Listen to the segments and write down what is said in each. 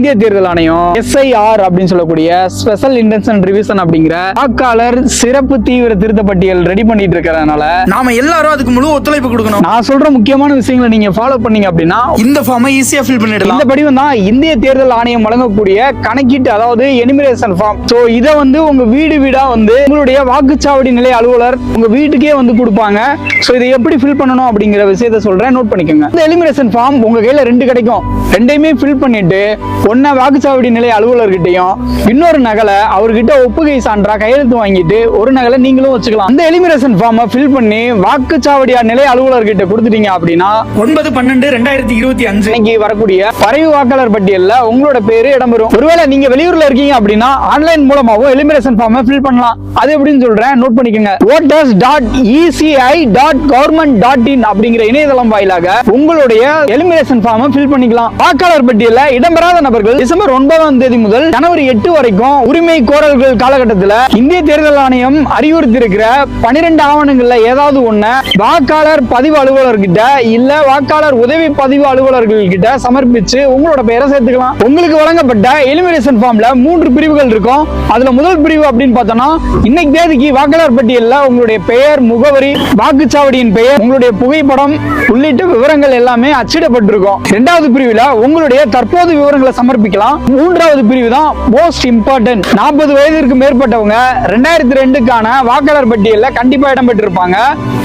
இந்திய தேர்தல் ஆணையம் எஸ்ஐஆர் அப்படின்னு சொல்லக்கூடிய ஸ்பெஷல் இன்டென்ஷன் ரிவிஷன் அப்படிங்கிற வாக்காளர் சிறப்பு தீவிர திருத்த பட்டியல் ரெடி பண்ணிட்டு இருக்கிறதுனால நாம எல்லாரும் அதுக்கு முழு ஒத்துழைப்பு கொடுக்கணும். நான் சொல்ற முக்கியமான விஷயங்களை நீங்க ஃபாலோ பண்ணீங்க அப்படின்னா இந்த ஃபார்மை ஈஸியா ஃபில் பண்ணிடலாம். இந்த படிவம் தான் இந்திய தேர்தல் ஆணையம் வழங்கக்கூடிய கணக்கீட்டு அதாவது எனிமிரேஷன் ஃபார்ம் ஸோ இதை வந்து உங்க வீடு வீடா வந்து உங்களுடைய வாக்குச்சாவடி நிலை அலுவலர் உங்க வீட்டுக்கே வந்து கொடுப்பாங்க. சோ இதை எப்படி ஃபில் பண்ணணும் அப்படிங்கிற விஷயத்த சொல்றேன். நோட் பண்ணிக்கோங்க. இந்த எலிமினேஷன் ஃபார்ம் உங்க கையில ரெண்டு கிடைக்கும். ரெண்டையுமே ஃபில் பண்ணிட்டு ஒன்ன வாக்குச்சாவடி நிலை அலுவலர்கிட்டயும் இன்னொரு நகலை அவர்கிட்ட ஒப்புகை சான்றா கையெழுத்து வாங்கிட்டு ஒரு நகலை நீங்களும் வச்சுக்கலாம். அந்த எலிமினேஷன் ஃபார்மை ஃபில் பண்ணி வாக்குச்சாவடியா நிலை அலுவலர்கிட்ட கொடுத்துட்டீங்க அப்படின்னா ஒன்பது பன்னெண்டு ரெண்டாயிரத்தி இருபத்தி அஞ்சு. இன்னைக்கு வரக்கூடிய வரைவு வாக்காளர் பட்டியல்ல உங்களோட பேரு இடம்பெறும். ஒருவேளை நீங்க வெளியூர்ல இருக்கீங்க அப்படின்னா ஆன்லைன் மூலமாவும் எலிமினேஷன் ஃபார்மை ஃபில் பண்ணலாம். அது எப்படின்னு சொல்றேன் நோட் பண்ணிக்கோங்க. voters dot E C I dot government dot in அப்படிங்கிற இணையதளம் வாயிலாக உங்களுடைய எலிமினேஷன் ஃபார்மை ஃபில் பண்ணிக்கலாம். வாக்காளர் பட்டியல்ல இடம்பெறாத நபர்கள் டிசம்பர் ஒன்பதாம் தேதி முதல் ஜனவரி எட்டு வரைக்கும் உரிமை கோரல்கள் காலகட்டத்தில் இந்திய தேர்தல் ஆணையம் அறிவுறுத்தி இருக்கிற பனிரெண்டு ஆவணங்கள்ல ஏதாவது ஒண்ணு வாக்காளர் பதிவு அலுவலர்கிட்ட இல்ல வாக்காளர் உதவி பதிவு அலுவலர்கள் கிட்ட சமர்ப்பிச்சு உங்களோட பெயரை சேர்த்துக்கலாம். உங்களுக்கு வழங்கப்பட்ட எலிமினேஷன் ஃபார்ம்ல மூன்று பிரிவுகள் இருக்கும். அதுல முதல் பிரிவு அப்படின்னு பார்த்தோம்னா இன்னைக்கு தேதிக்கு வாக்காளர் பட்டியல்ல உங்களுடைய பெயர் முகவரி வாக்குச்சாவடியின் பெயர் உங்களுடைய புகைப்படம் உள்ளிட்ட விவரங்கள் எல்லாமே அச்சிடப்பட்டிருக்கும். இரண்டாவது பிரிவுல உங்களுடைய தற்போது விவரங்களை சமர்ப்பிக்கலாம். மூன்றாவது பிரிவு தான் மோஸ்ட் இம்பார்ட்டன்ட் நாற்பது வயதிற்கு மேற்பட்டவங்க ரெண்டாயிரத்தி ரெண்டுக்கான வாக்காளர் பட்டியலில் கண்டிப்பா இடம்பெற்றிருப்பாங்க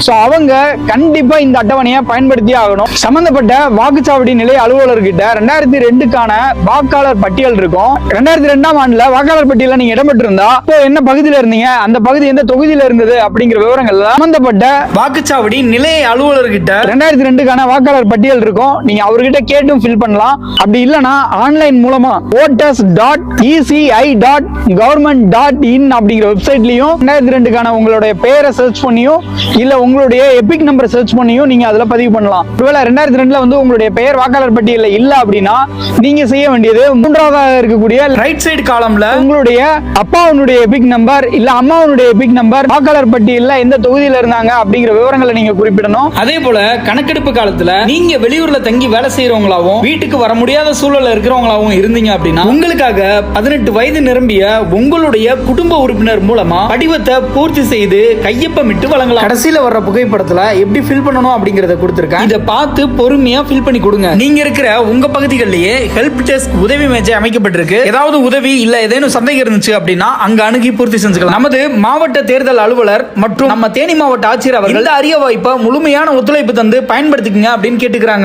ஸோ அவங்க கண்டிப்பா இந்த அட்டவணையை பயன்படுத்தி ஆகணும். சம்பந்தப்பட்ட வாக்குச்சாவடி நிலை அலுவலர்கிட்ட ரெண்டாயிரத்தி ரெண்டுக்கான வாக்காளர் பட்டியல் இருக்கும். ரெண்டாயிரத்தி ரெண்டாம் ஆண்டுல வாக்காளர் பட்டியலில் நீங்க இடம்பெற்றிருந்தா இப்போ என்ன பகுதியில் இருந்தீங்க? அந்த பகுதி எந்த தொகுதியில் இருந்தது? அப்படிங்கிற விவரங்கள் சம்பந்தப்பட்ட வாக்குச்சாவடி நிலைய அலுவலர்கிட்ட ரெண்டாயிரத்தி ரெண்டுக்கான வாக்காளர் பட்டியல் இருக்கும். நீங்க அவர்கிட்ட கேட்டும் ஃபில் பண்ணலாம். அப்படி இல்லைன்னா ஆன்லைன் மூலமா voters dot E C I dot government dot in அப்படிங்கிற வெப்சைட்லயும் ரெண்டாயிரத்தி ரெண்டுக்கான உங்களுடைய பெயரை சர்ச் பண்ணியும் இல்ல உங்களுடைய எபிக் நம்பரை சர்ச் பண்ணியும் நீங்க அதுல பதிவு பண்ணலாம். ஒருவேளை ரெண்டாயிரத்தி ரெண்டுல வந்து உங்களுடைய பெயர் வாக்காளர் பட்டியல்ல இல்ல அப்படின்னா நீங்க செய்ய வேண்டியது மூன்றாவதாக இருக்கக்கூடிய ரைட் சைடு காலம்ல உங்களுடைய அப்பாவுடைய எபிக் நம்பர் இல்ல அம்மாவுடைய எபிக் நம்பர் வாக்காளர் பட்டியல்ல எந்த தொகுதியில இருந்தாங்க அப்படிங்கிற விவரங்களை நீங்க குறிப்பிடணும். அதே போல கணக்கெடுப்பு காலத்துல நீங்க வெளியூர்ல தங்கி வேலை செய்யறவங்களாவும் வீட்டுக்கு வர முடியாத சூழல்ல இருக்கிறவங்களாவும் இருந்தீங்க அப்படின்னா உங்களுக்காக பதினெட்டு வயது நிரம்பிய உங்களுடைய குடும்ப உறுப்பினர் மூலமா படிவத்தை பூர்த்தி செய்து கையொப்பமிட்டு வழங்கலாம். கடைசியில வர்ற புகைப்படத்துல எப்படி ஃபில் பண்ணணும் அப்படிங்கறத கொடுத்திருக்கேன். இதை பார்த்து பொறுமையா ஃபில் பண்ணி கொடுங்க. நீங்க இருக்கிற உங்க பகுதிகளிலேயே ஹெல்ப் டெஸ்க் உதவி மேஜை அமைக்கப்பட்டிருக்கு. ஏதாவது உதவி இல்ல ஏதேனும் சந்தேகம் இருந்துச்சு அப்படின்னா அங்க அணுகி பூர்த்தி செஞ்சுக்கலாம். நமது மாவட்ட தேர்தல் அலுவலர் மற்றும் நம்ம தேனி மாவட்ட ஆட்சியர் அவர்கள் அரிய வாய்ப்பை முழுமையான ஒத்துழைப்பு தந்து பயன்படுத்திக்கங்க அப்படின்னு கேட்டுக்கிறாங்க.